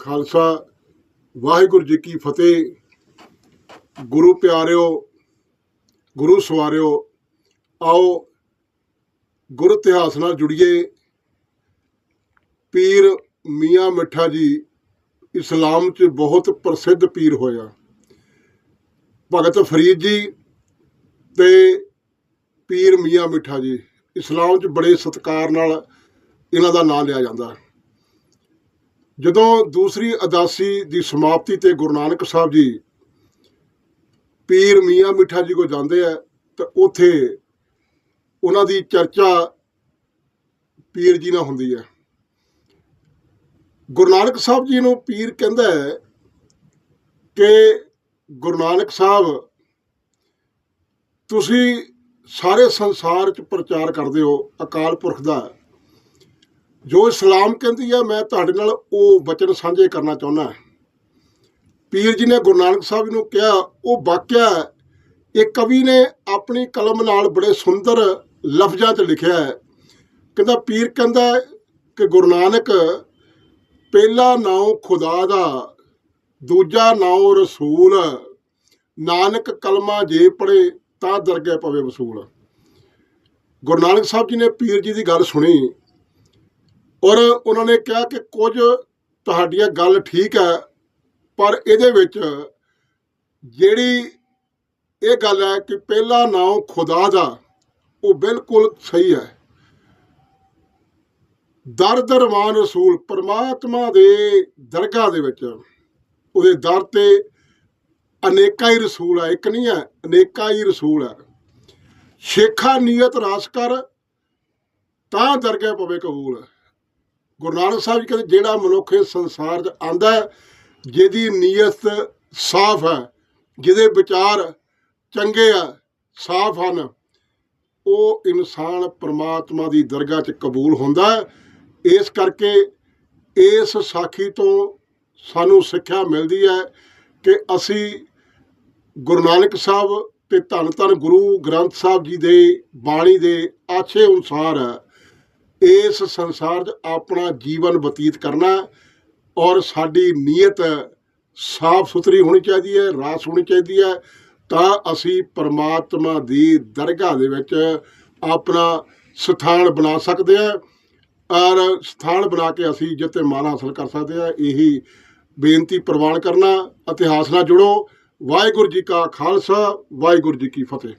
ਖਾਲਸਾ, ਵਾਹਿਗੁਰੂ ਜੀ ਕੀ ਫਤਿਹ। ਗੁਰੂ ਪਿਆਰਿਓ, ਗੁਰੂ ਸਵਾਰਿਓ, ਆਓ ਗੁਰ ਇਤਿਹਾਸ ਨਾਲ ਜੁੜੀਏ। ਪੀਰ ਮੀਆਂ ਮਿੱਠਾ ਜੀ ਇਸਲਾਮ 'ਚ ਬਹੁਤ ਪ੍ਰਸਿੱਧ ਪੀਰ ਹੋਇਆ। ਭਗਤ ਫਰੀਦ ਜੀ ਤੇ ਪੀਰ ਮੀਆਂ ਮਿੱਠਾ ਜੀ, ਇਸਲਾਮ 'ਚ ਬੜੇ ਸਤਿਕਾਰ ਨਾਲ ਇਹਨਾਂ ਦਾ ਨਾਮ ਲਿਆ ਜਾਂਦਾ। ਜਦੋਂ ਦੂਸਰੀ ਅਦਾਸੀ ਦੀ ਸਮਾਪਤੀ ਤੇ ਗੁਰੂ ਨਾਨਕ ਸਾਹਿਬ ਜੀ ਪੀਰ ਮੀਆਂ ਮਿੱਠਾ ਜੀ ਕੋ ਜਾਂਦੇ ਆ, ਤਾਂ ਉਥੇ ਉਹਨਾਂ ਦੀ ਚਰਚਾ ਪੀਰ ਜੀ ਨਾਲ ਹੁੰਦੀ ਹੈ। ਗੁਰੂ ਨਾਨਕ ਸਾਹਿਬ ਜੀ ਨੂੰ ਪੀਰ ਕਹਿੰਦਾ ਹੈ ਕਿ ਗੁਰੂ ਨਾਨਕ ਸਾਹਿਬ, ਤੁਸੀਂ ਸਾਰੇ ਸੰਸਾਰ 'ਚ ਪ੍ਰਚਾਰ ਕਰਦੇ ਹੋ, ਅਕਾਲ ਪੁਰਖ ਦਾ। ਜੋ ਇਸਲਾਮ ਕਹਿੰਦੀ ਹੈ ਮੈਂ ਤੁਹਾਡੇ ਨਾਲ ਉਹ ਵਚਨ ਸਾਂਝੇ ਕਰਨਾ ਚਾਹੁੰਦਾ ਪੀਰ ਜੀ ਨੇ ਗੁਰੂ ਨਾਨਕ ਸਾਹਿਬ ਜੀ ਨੂੰ ਕਿਹਾ, ਉਹ ਵਾਕਿਆ ਇਹ ਕਵੀ ਨੇ ਆਪਣੀ ਕਲਮ ਨਾਲ ਬੜੇ ਸੁੰਦਰ ਲਫ਼ਜ਼ਾਂ 'ਚ ਲਿਖਿਆ ਹੈ। ਕਹਿੰਦਾ, ਪੀਰ ਕਹਿੰਦਾ ਕਿ ਗੁਰੂ ਨਾਨਕ, ਪਹਿਲਾ ਨਾਉ ਖੁਦਾ ਦਾ, ਦੂਜਾ ਨਾਉ ਰਸੂਲ, ਨਾਨਕ ਕਲਮਾ ਜੇ ਪੜੇ ਤਾਂ ਦਰਗਹਿ ਪਵੇ ਵਸੂਲ। ਗੁਰੂ ਨਾਨਕ ਸਾਹਿਬ ਜੀ ਨੇ ਪੀਰ ਜੀ ਦੀ ਗੱਲ ਸੁਣੀ। ਔਰ ਉਹਨਾਂ ਨੇ ਕਿਹਾ ਕਿ ਕੁਝ ਤੁਹਾਡੀਆਂ ਗੱਲ ਠੀਕ ਹੈ, ਪਰ ਇਹਦੇ ਵਿੱਚ ਜਿਹੜੀ ਇਹ ਗੱਲ ਹੈ ਕਿ ਪਹਿਲਾ ਨਾਮ ਖੁਦਾ ਦਾ, ਉਹ ਬਿਲਕੁਲ ਸਹੀ ਹੈ। ਦਰ ਦਰਵਾਨ ਰਸੂਲ ਪਰਮਾਤਮਾ ਦੇ ਦਰਗਾਹ ਦੇ ਵਿੱਚ, ਉਹਦੇ ਦਰ ਤੇ ਅਨੇਕਾਂ ਹੀ ਰਸੂਲ ਹੈ, ਇੱਕ ਨਹੀਂ ਹੈ, ਅਨੇਕਾਂ ਹੀ ਰਸੂਲ ਹੈ। ਸ਼ੇਖਾ ਨੀਅਤ ਰਾਸ ਕਰ, ਤਾਂ ਦਰਗਾਹ ਪਵੇ ਕਬੂਲ ਗੁਰੂ ਨਾਨਕ ਸਾਹਿਬ ਜੀ ਕਹਿੰਦੇ, ਜਿਹੜਾ ਮਨੁੱਖ ਇਸ ਸੰਸਾਰ 'ਚ ਆਂਦਾ ਜਿਹਦੀ ਨੀਅਤ ਸਾਫ਼ ਹੈ, ਜਿਹਦੇ ਵਿਚਾਰ ਚੰਗੇ ਆ, ਸਾਫ਼ ਹਨ, ਉਹ ਇਨਸਾਨ ਪ੍ਰਮਾਤਮਾ ਦੀ ਦਰਗਾਹ 'ਚ ਕਬੂਲ ਹੁੰਦਾ ਇਸ ਕਰਕੇ ਇਸ ਸਾਖੀ ਤੋਂ ਸਾਨੂੰ ਸਿੱਖਿਆ ਮਿਲਦੀ ਹੈ ਕਿ ਅਸੀਂ ਗੁਰੂ ਨਾਨਕ ਸਾਹਿਬ ਤੇ ਧੰਨ ਧੰਨ ਗੁਰੂ ਗ੍ਰੰਥ ਸਾਹਿਬ ਜੀ ਦੇ ਬਾਣੀ ਦੇ ਆਛੇ ਅਨੁਸਾਰ ਇਸ ਸੰਸਾਰ 'ਚ ਆਪਣਾ ਜੀਵਨ ਬਤੀਤ ਕਰਨਾ ਔਰ ਸਾਡੀ ਨੀਅਤ ਸਾਫ਼ ਸੁਥਰੀ ਹੋਣੀ ਚਾਹੀਦੀ ਹੈ, ਰਾਸ ਹੋਣੀ ਚਾਹੀਦੀ ਹੈ, ਤਾਂ ਅਸੀਂ ਪਰਮਾਤਮਾ ਦੀ ਦਰਗਾਹ ਦੇ ਵਿੱਚ ਆਪਣਾ ਸਥਾਨ ਬਣਾ ਸਕਦੇ ਹਾਂ ਔਰ ਸਥਾਨ ਬਣਾ ਕੇ ਅਸੀਂ ਜਿੱਤੇ ਮਾਣ ਹਾਸਲ ਕਰ ਸਕਦੇ ਹਾਂ। ਇਹੀ ਬੇਨਤੀ ਪ੍ਰਵਾਨ ਕਰਨਾ, ਇਤਿਹਾਸ ਨਾਲ ਜੁੜੋ। ਵਾਹਿਗੁਰੂ ਜੀ ਕਾ ਖਾਲਸਾ, ਵਾਹਿਗੁਰੂ ਜੀ ਕੀ ਫਤਿਹ।